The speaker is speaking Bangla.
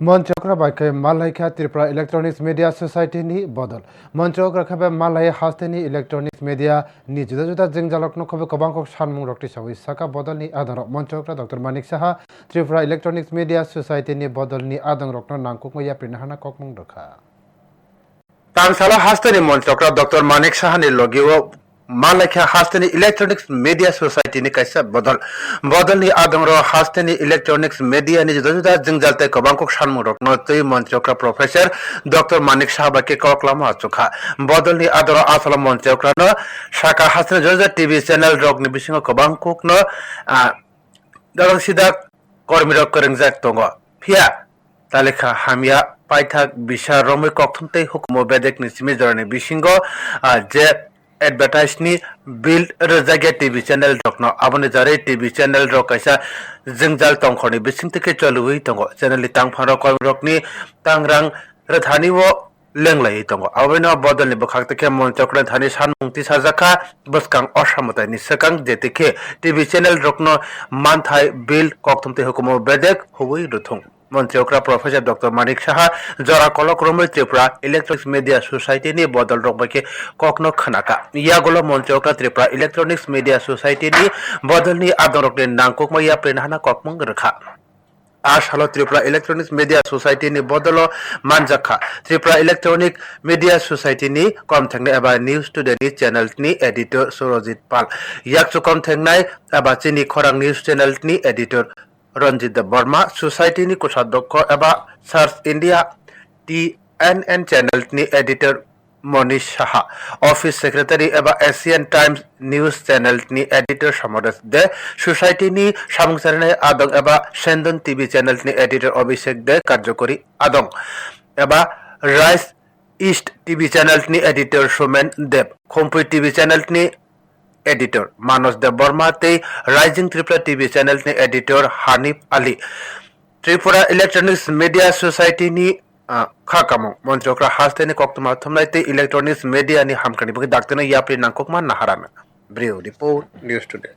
મંચ અગ્રભાઈ માલહી ખ્યા ત્રિપુરા ઇલેક્ટ્રોનિક્સ મીડિયા સોસાયટીની બદલ મંચ અગ્રખેબે માલહી હાસ્તેની ઇલેક્ટ્રોનિક્સ મીડિયાની જુદા જુદા જિંગજાલકનો ખબે કબાંકો શાનમુંગ રક્ટી સવી સકા બદલની આધાર મંચ અગ્ર doctor Manik Saha Tripura electronics media સોસાયટીની બદલની આદંગ રક્નો નાંકુક યા પ્રિનહાના કોકમુંગ રખા તાંગસાલા હાસ્તેની મંચ અગ્ર ડોક્ટર માનિક સાહાની લગીઓ मालाख्या हास्तेनि इलेक्ट्रनिक्स मिडिया सोसाइटिनि काइसा बदल बदलनि आदंरो हास्तेनि इलेक्ट्रनिक्स मिडियानि जुदा जुदा जिंजालते कबांखौ सानमुं रक्नो तै मन्त्रक प्रोफेसर डक्टर मानिक साहा बाके कक्लामा आचुखा बदलनि आदर आसला मन्त्रकनो साका हास्तेनि जुदा जुदा टिभि चेनेल रकनि बिसिङाव कबांखौनो दालां सिदा कर्मिरक फोरोंजाक दङ फिया तालिका हामिया पाइथाक बिसा रमै कक्थुमतै हुकुमो बेदेक निसिमि जरनि बिसिंगो जे एडभार्टाइजनि बिल रोजागे टिभि चेनेल रकनो आबनि जारै टिभि चेनेल रक काइसा जोंजाल तंखरनि बिसिंतिके चलुयै दङ चेनेलनि तांफारो कर्मिरकनि तांरां रथानिवो लेंलायै दङ आबैनो बदलनि बखाक्तके मन्त्रकनो थानि सानमुंति साजाखा बसकां असामतायनि सकां जेतिके टिभि चेनेल रकनो मानथाय बिल कक्थुमतै हुकुमो बेदेक हुबै रुथुं মন্ত্রীকরা প্রফেসর ডক্টর মানিক সাহা যারা কলক্রমে ত্রিপুরা ইলেকট্রনিক্স মিডিয়া সোসাইটি নিয়ে বদল রকমকে কখনো খানাকা ইয়া ইয়াগুলো মন্ত্রীকরা ত্রিপুরা ইলেকট্রনিক্স মিডিয়া সোসাইটি নিয়ে বদল নিয়ে আদরকনে নাংকুকমা ইয়া প্রেনহানা ককমং রেখা। আর সালো ত্রিপুরা ইলেকট্রনিক্স মিডিয়া সোসাইটি নি বদল মানজাখা। ত্রিপুরা ইলেকট্রনিক মিডিয়া সোসাইটি নি কম থাকনে এবার নিউজ টুডে নি চ্যানেল নি এডিটর সুরজিৎ পাল। ইয়াকচু কম থাকনাই এবার চিনি খরাং নিউজ চ্যানেল নি এডিটর रन्जित वर्मा सोसाइटिनि कोषाध्यक्ष एबा सार्च India T N N चेनेलनि editor Manish Saha office secretary एबा Asian times news चेनेलनि editor Samaresh दे सोसाइटिनि सामुंसारनाय आदं एबा सेन्दन टिभि चेनेलनि एडिटर अभिषेक दे कार्यकरी आदं एबा rice east TV चेनेलनि editor Somen देव खम्पुई टिभि એડિટર માનસ દેવબર્મા તે રાઇઝિંગ ત્રિપુરા ટીવી ચેનલની editor Hanif Ali Tripura electronics media સોસાયટીની ખાકામો મંત્રોકરા હાસ્તેની કોક્ત માથમલાઈતે ઇલેક્ટ્રોનિક્સ મીડિયાની હામકણી બગી દાગતેને યાપરી નાંકોકમાં નહારાના બ્રિયો રિપોર્ટ ન્યૂઝ ટુડે